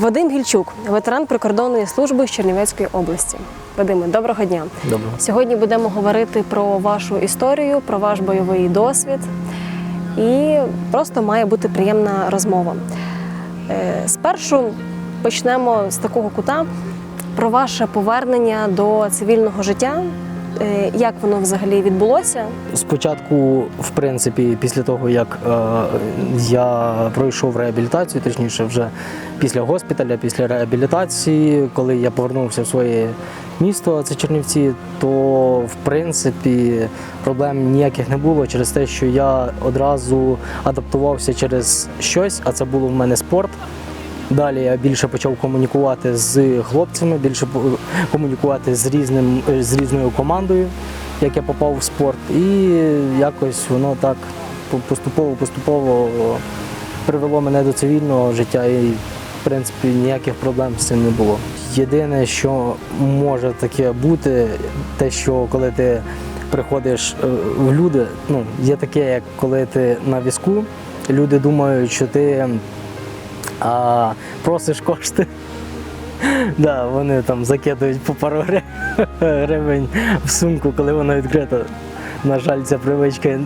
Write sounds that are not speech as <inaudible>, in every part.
Вадим Гільчук, ветеран прикордонної служби з Чернівецької області. Вадиме, доброго дня. Добре. Сьогодні будемо говорити про вашу історію, про ваш бойовий досвід. І просто має бути приємна розмова. Е, Спершу почнемо з такого кута про ваше повернення до цивільного життя. Е, Як воно взагалі відбулося? Спочатку, в принципі, після того, як е, я пройшов реабілітацію, точніше, вже після госпіталя, після реабілітації, коли я повернувся в своє місто, це Чернівці, то в принципі проблем ніяких не було через те, що я одразу адаптувався через щось, а це було в мене спорт. Далі я більше почав комунікувати з хлопцями, більше комунікувати з різним з різною командою, як я попав в спорт, і якось воно так поступово поступово привело мене до цивільного життя, і в принципі ніяких проблем з цим не було. Єдине, що може таке бути, те, що коли ти приходиш е, в люди, ну є таке, як коли ти на візку, люди думають, що ти а просиш кошти. Да, вони там закидують по пару гривень в сумку, коли вона відкрита. На жаль, ця привичка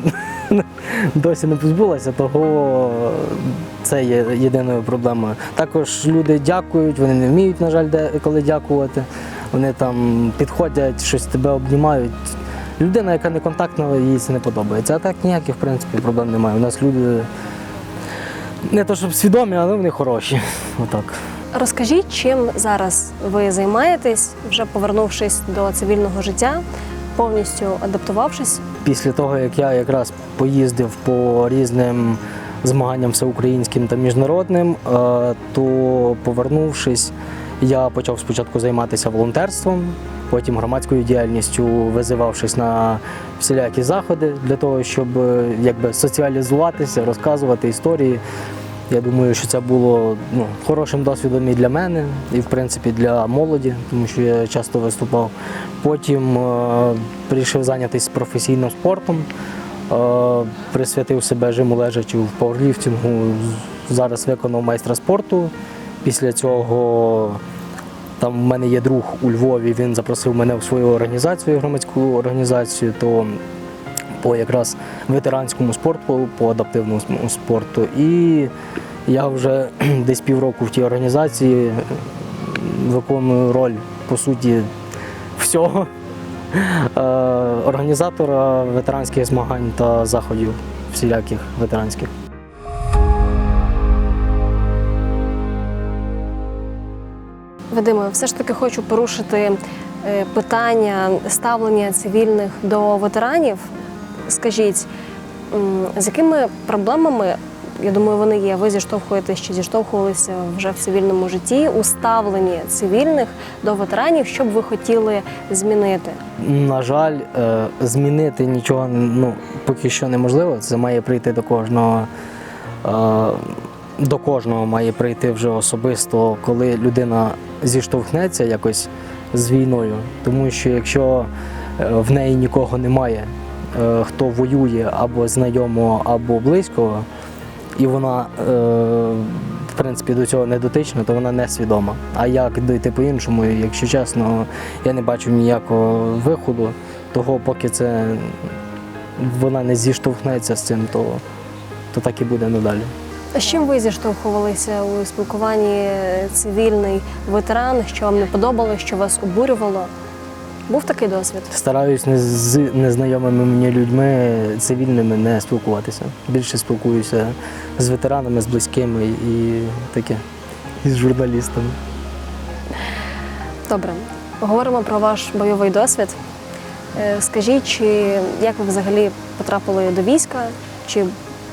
досі не позбулася, того це є єдиною проблемою. Також люди дякують, вони не вміють, на жаль, де, коли дякувати. Вони там підходять, щось тебе обнімають. Людина, яка не контактна, їй це не подобається. А так ніяких в принципі проблем немає. У нас люди не то щоб свідомі, але вони хороші. <laughs> Отак. Розкажіть, чим зараз ви займаєтесь, вже повернувшись до цивільного життя, повністю адаптувавшись? Після того, як я якраз поїздив по різним змаганням всеукраїнським та міжнародним, е, то повернувшись, я почав спочатку займатися волонтерством, потім громадською діяльністю, визивавшись на всілякі заходи для того, щоб е, якби соціалізуватися, розказувати історії. Я думаю, що це було ну, хорошим досвідом і для мене, і в принципі для молоді, тому що я часто виступав. Потім е, прийшов зайнятися професійним спортом, е, присвятив себе жиму лежачу в пауерліфтингу. Зараз виконав майстра спорту. Після цього там в мене є друг у Львові, він запросив мене в свою організацію, громадську організацію. То по якраз ветеранському спорту, по адаптивному спорту. І я вже <clears throat> десь півроку в тій організації виконую роль, по суті, всього е, організатора ветеранських змагань та заходів всіляких ветеранських. Вадиме, все ж таки хочу порушити е, питання ставлення цивільних до ветеранів. Скажіть, з якими проблемами, я думаю, вони є, ви зіштовхуєтесь чи зіштовхувалися вже в цивільному житті у ставленні цивільних до ветеранів, що б ви хотіли змінити? На жаль, е, змінити нічого ну, поки що неможливо. Це має прийти до кожного. До кожного має прийти вже особисто, коли людина зіштовхнеться якось з війною. Тому що якщо е, в неї нікого немає, е, хто воює або знайомого, або близького, і вона е, в принципі до цього не дотична, то вона не свідома. А як дойти по-іншому, якщо чесно, я не бачу ніякого виходу, того поки це вона не зіштовхнеться з цим, то, то так і буде надалі. А з чим ви зіштовхувалися у спілкуванні цивільний ветеран, що вам не подобалося, що вас обурювало? Був такий досвід? Стараюсь не з незнайомими мені людьми цивільними не спілкуватися. Більше спілкуюся з ветеранами, з близькими і таке, і з журналістами. Добре, поговоримо про ваш бойовий досвід. Е, Скажіть, чи як ви взагалі потрапили до війська? Чи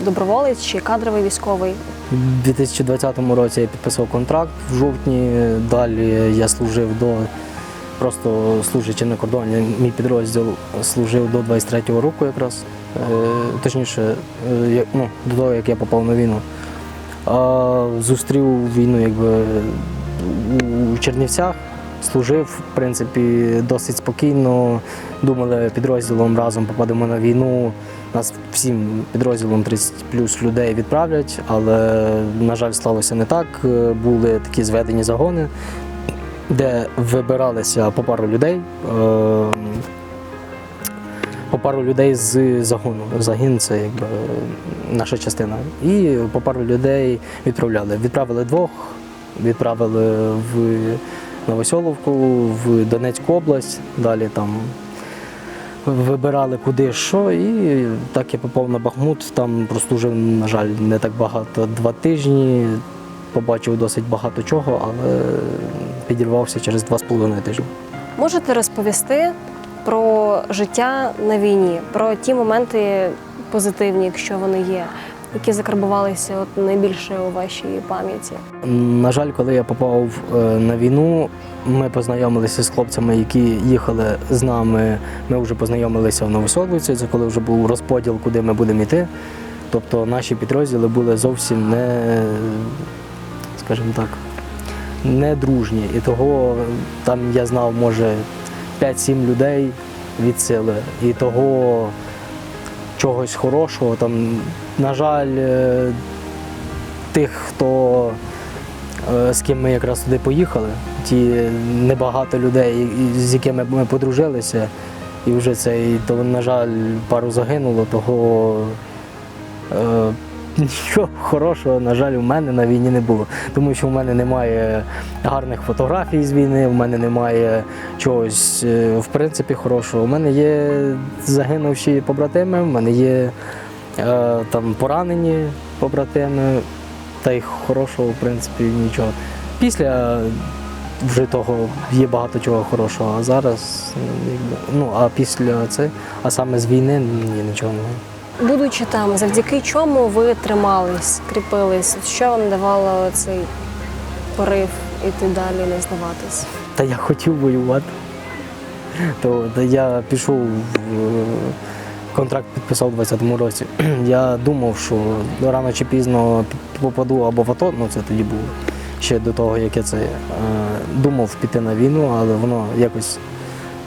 доброволець, чи кадровий військовий? У 2020 році я підписав контракт в жовтні. Далі я служив до просто служачи на кордоні. Мій підрозділ служив до 23-го року якраз. Е, Точніше, е, ну, до того, як я попав на війну. А зустрів війну якби у Чернівцях. Служив, в принципі, досить спокійно. Думали, підрозділом разом попадемо на війну. Нас всім підрозділом 30 плюс людей відправлять, але, на жаль, сталося не так. Е, Були такі зведені загони, де вибиралися по пару людей. е, По пару людей з загону. Загін це якби наша частина. І по пару людей відправляли. Відправили двох, відправили в Новосьоловку, в Донецьку область, далі там вибирали куди що, і так я попав на Бахмут. Там прослужив, на жаль, не так багато два тижні. Побачив досить багато чого, але підірвався через два з половиною тижні. Можете розповісти про життя на війні, про ті моменти позитивні, якщо вони є, які закарбувалися от найбільше у вашій пам'яті? На жаль, коли я попав е, на війну, ми познайомилися з хлопцями, які їхали з нами. Ми вже познайомилися в Новосоловці, це коли вже був розподіл, куди ми будемо йти. Тобто наші підрозділи були зовсім не, скажімо так, не дружні. І того там я знав, може, 5-7 людей від сили. І того чогось хорошого. Там, на жаль, е, тих, хто е, з ким ми якраз туди поїхали, ті небагато людей, з якими ми подружилися. І вже цей, то, на жаль, пару загинуло, того е, нічого хорошого, на жаль, у мене на війні не було. Тому що в мене немає гарних фотографій з війни, в мене немає чогось, е, в принципі, хорошого. У мене є загинувші побратими, в мене є там поранені побратими, та й хорошого, в принципі, нічого. Після вже того є багато чого хорошого, а зараз, ну а після це, а саме з війни ні, нічого немає. Будучи там, завдяки чому ви тримались, кріпились? Що вам давало цей порив іти далі, не здаватись? Та я хотів воювати. То, я пішов в контракт підписав у 20-му році. <clears throat> Я думав, що рано чи пізно попаду або в АТО, ну це тоді було ще до того, як я це е, думав піти на війну, але воно якось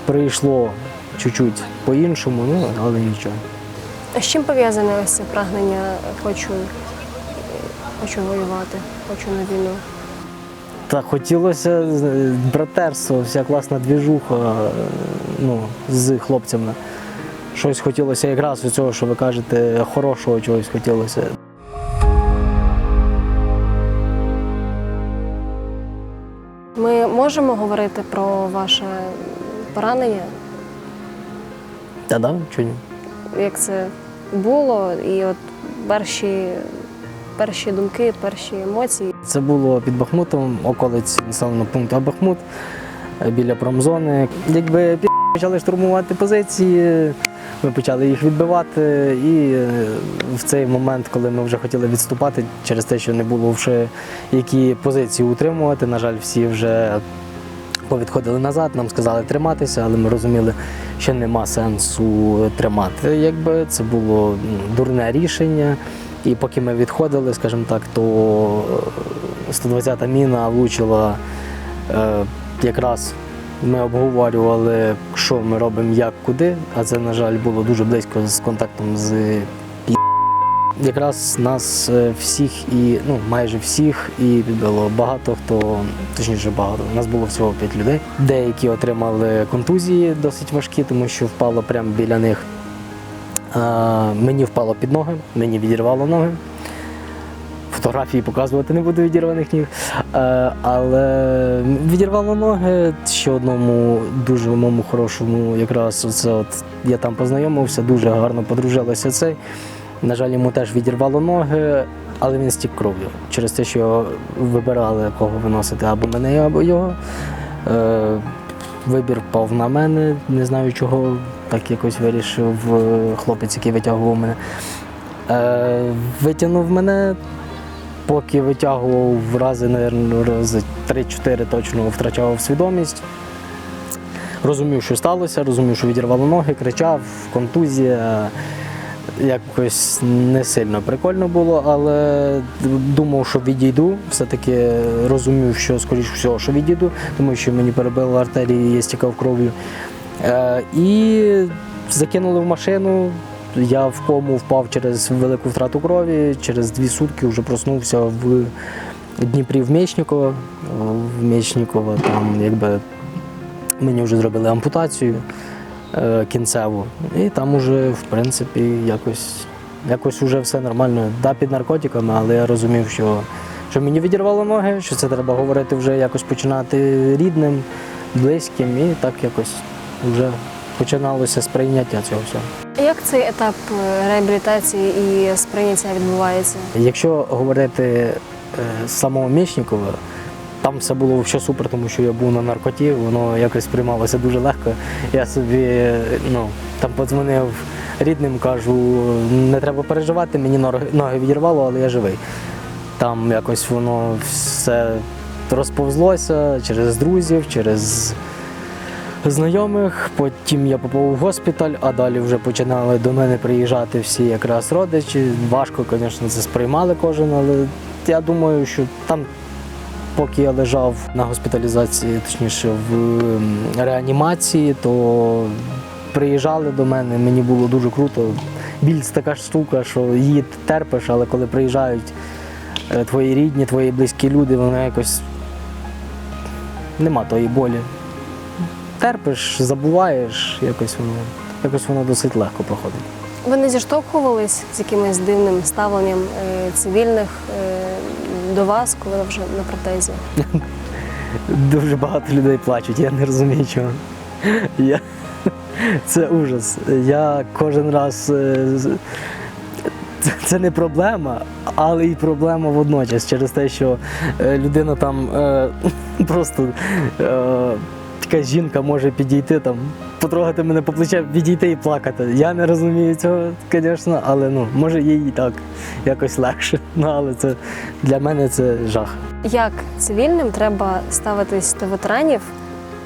прийшло чуть-чуть по-іншому, ну але нічого. А з чим пов'язане ось це прагнення хочу, хочу воювати, хочу на війну? Та хотілося е, братерство, вся класна двіжуха е, ну, з хлопцями. Щось хотілося якраз у цього, що ви кажете, хорошого чогось хотілося. Ми можемо говорити про ваше поранення, Та да, ні? як це було, і от перші, перші думки, перші емоції. Це було під Бахмутом, околиць населеного пункту Бахмут, е, біля промзони. Якби почали штурмувати позиції, ми почали їх відбивати. І е, в цей момент, коли ми вже хотіли відступати, через те, що не було вже які позиції утримувати, на жаль, всі вже повідходили назад, нам сказали триматися, але ми розуміли, що нема сенсу тримати. Якби це було дурне рішення. І поки ми відходили, скажімо так, то е, 120-та міна влучила е, якраз. Ми обговорювали, що ми робимо, як куди, а це, на жаль, було дуже близько з контактом з пі. Якраз нас е, всіх і ну майже всіх і підбило багато хто, точніше багато. Нас було всього п'ять людей. Деякі отримали контузії досить важкі, тому що впало прямо біля них. А, мені впало під ноги, мені відірвало ноги. Фотографії показувати не буду відірваних ніг. Е, але відірвало ноги ще одному дуже моєму хорошому, якраз оце от я там познайомився, дуже гарно подружилися цей. На жаль, йому теж відірвало ноги, але він стік кров'ю. Через те, що вибирали, кого виносити або мене, або його. Е, вибір впав на мене, не знаю чого, так якось вирішив е, хлопець, який витягував мене. Е, витягнув мене, поки витягував рази, мабуть, рази 3-4 точно втрачав свідомість. Розумів, що сталося, розумів, що відірвало ноги, кричав, контузія. Якось не сильно прикольно було, але думав, що відійду. Все-таки розумів, що скоріш всього, що відійду, тому що мені перебило артерії, я стікав кров'ю. Е, і закинули в машину, Я в кому впав через велику втрату крові, через дві сутки вже проснувся в Дніпрі в Мечникова. В Мечникова там якби мені вже зробили ампутацію е, кінцеву. І там уже, в принципі, якось, якось уже все нормально. Да, під наркотиками, але я розумів, що, що мені відірвало ноги, що це треба говорити вже якось починати рідним, близьким, і так якось вже починалося сприйняття цього всього. Як цей етап е, реабілітації і сприйняття відбувається? Якщо говорити е, з самого Мічникова, там все було взагалі супер, тому що я був на наркоті, воно якось сприймалося дуже легко. Я собі ну, там подзвонив рідним, кажу, не треба переживати, мені ноги відірвало, але я живий. Там якось воно все розповзлося через друзів, через знайомих. Потім я попав у госпіталь, а далі вже починали до мене приїжджати всі якраз родичі. Важко, звісно, це сприймали кожен, але я думаю, що там, поки я лежав на госпіталізації, точніше в ем, реанімації, то приїжджали до мене, мені було дуже круто. Біль це така штука, що її терпиш, але коли приїжджають е, твої рідні, твої близькі люди, воно якось нема тої болі терпиш, забуваєш, якось воно, якось воно досить легко проходить. Ви не зіштовхувались з якимось дивним ставленням е, цивільних е, до вас, коли ви вже на протезі? <laughs> Дуже багато людей плачуть, я не розумію чого. Я... <laughs> Це ужас. Я кожен раз. е, Це, не проблема, але і проблема водночас через те, що людина там е, <laughs> просто е, така жінка може підійти там, потрогати мене по плече, підійти і плакати. Я не розумію цього, звісно, але ну, може їй і так якось легше. <laughs> Ну, але це для мене це жах. Як цивільним треба ставитись до ветеранів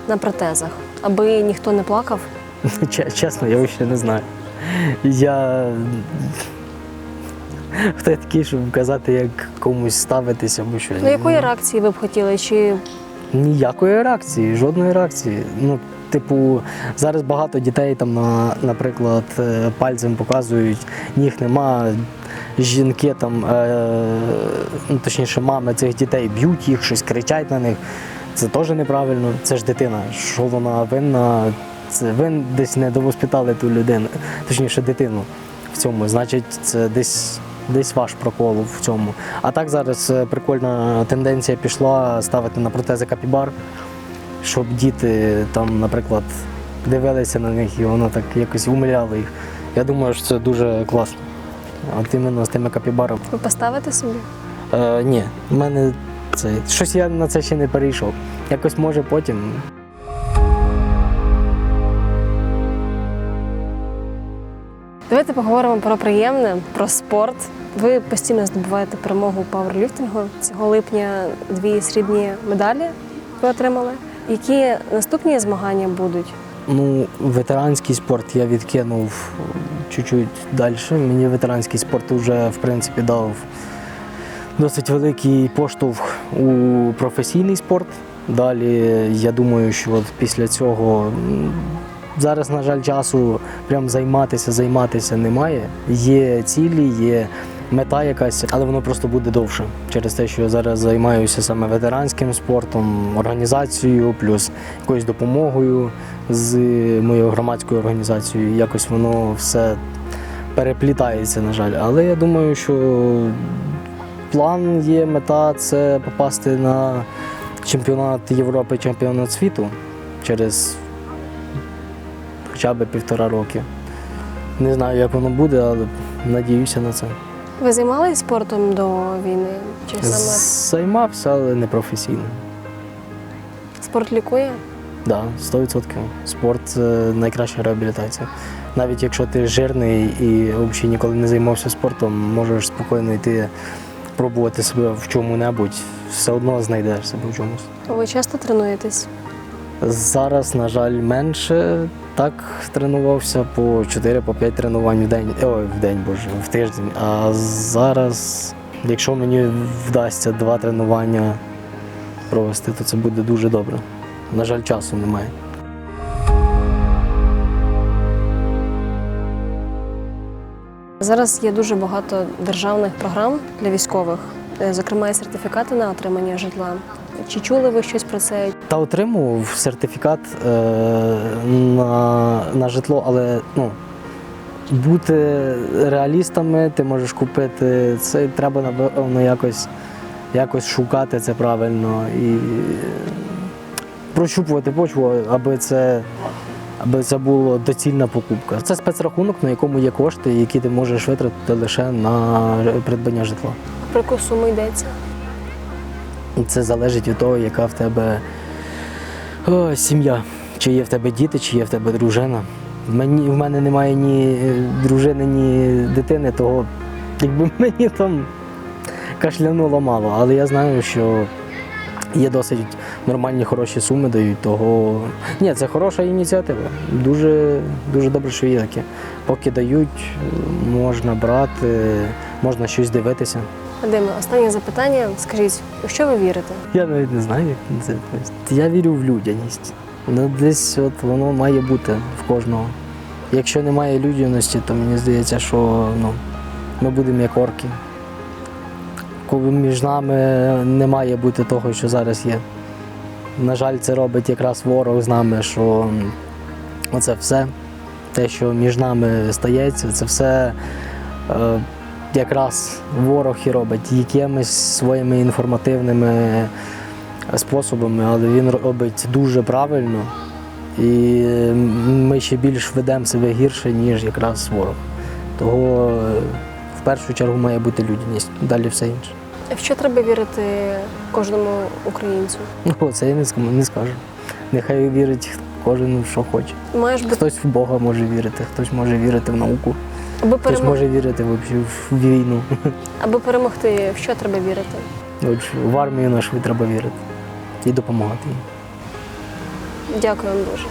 на протезах, аби ніхто не плакав? <laughs> Чесно, я ще не знаю. Я. Хто я такий, щоб казати, як комусь ставитися або що. Ну якої реакції ви б хотіли? Чи Ніякої реакції, жодної реакції. Ну, типу, зараз багато дітей там, на, наприклад, е, пальцем показують, ніг нема. Жінки там, е, ну, точніше, мами цих дітей б'ють їх, щось кричать на них. Це теж неправильно. Це ж дитина. Що вона винна? Це ви десь не довоспитали ту людину, точніше, дитину в цьому. Значить, це десь, десь ваш прокол в цьому. А так зараз е, прикольна тенденція пішла ставити на протези капібар, щоб діти там, наприклад, дивилися на них і воно так якось умиляло їх. Я думаю, що це дуже класно. От іменно з тими капібарами. ви поставите собі? Е, ні, в мене це щось я на це ще не перейшов. Якось може потім. Давайте поговоримо про приємне, про спорт. Ви постійно здобуваєте перемогу у пауерліфтингу. Цього липня дві срібні медалі ви отримали. Які наступні змагання будуть? Ну, ветеранський спорт я відкинув чуть-чуть далі. Мені ветеранський спорт вже в принципі дав досить великий поштовх у професійний спорт. Далі я думаю, що от після цього зараз, на жаль, часу прям займатися, займатися немає. Є цілі, є мета якась, але воно просто буде довше. Через те, що я зараз займаюся саме ветеранським спортом, організацією, плюс якоюсь допомогою з моєю громадською організацією. Якось воно все переплітається, на жаль. Але я думаю, що план є, мета це попасти на чемпіонат Європи, чемпіонат світу через хоча б півтора роки. Не знаю, як воно буде, але надіюся на це. Ви займалися спортом до війни? Чи саме Займався, але не професійно. спорт лікує? Так, да, 100%. Спорт це найкраща реабілітація. Навіть якщо ти жирний і взагалі ніколи не займався спортом, можеш спокійно йти пробувати себе в чому-небудь, все одно знайдеш себе в чомусь. Ви часто тренуєтесь? Зараз, на жаль, менше так тренувався по 4-5 по тренувань в день, ой, в день, боже, в тиждень. А зараз, якщо мені вдасться два тренування провести, то це буде дуже добре. На жаль, часу немає. Зараз є дуже багато державних програм для військових, зокрема і сертифікати на отримання житла. Чи чули ви щось про це? Та отримував сертифікат е, на, на житло, але ну, бути реалістами, ти можеш купити це, треба напевно якось, якось шукати це правильно і прощупувати почву, аби це, аби це була доцільна покупка. Це спецрахунок, на якому є кошти, які ти можеш витратити лише на придбання житла. Про яку суму йдеться? І Це залежить від того, яка в тебе о, сім'я. Чи є в тебе діти, чи є в тебе дружина. Мені, в мене немає ні е, дружини, ні дитини, того якби <laughs> мені там кашлянуло мало. Але я знаю, що є досить нормальні хороші суми дають. Того ні, це хороша ініціатива. Дуже, дуже добре, що є таке. Поки дають, можна брати, можна щось дивитися. Вадиме, останнє запитання. Скажіть, у що ви вірите? Я навіть не знаю, як це відповісти. Я вірю в людяність. Ну, десь от воно має бути в кожного. Якщо немає людяності, то мені здається, що ну, ми будемо як орки. Коли між нами не має бути того, що зараз є. На жаль, це робить якраз ворог з нами, що оце все, те, що між нами стається, це все е, якраз ворог і робить якимись своїми інформативними способами, але він робить дуже правильно. І ми ще більш ведемо себе гірше, ніж якраз ворог. Того в першу чергу має бути людяність, далі все інше. В що треба вірити кожному українцю? Ну, це я не скажу, не скажу. Нехай вірить кожен, що хоче. Маєш бути Хтось в Бога може вірити, хтось може вірити в науку, аби, хтось може вірити взагалі в війну. аби перемогти, в що треба вірити? От в армію нашу треба вірити і допомагати їй. Дякую вам дуже.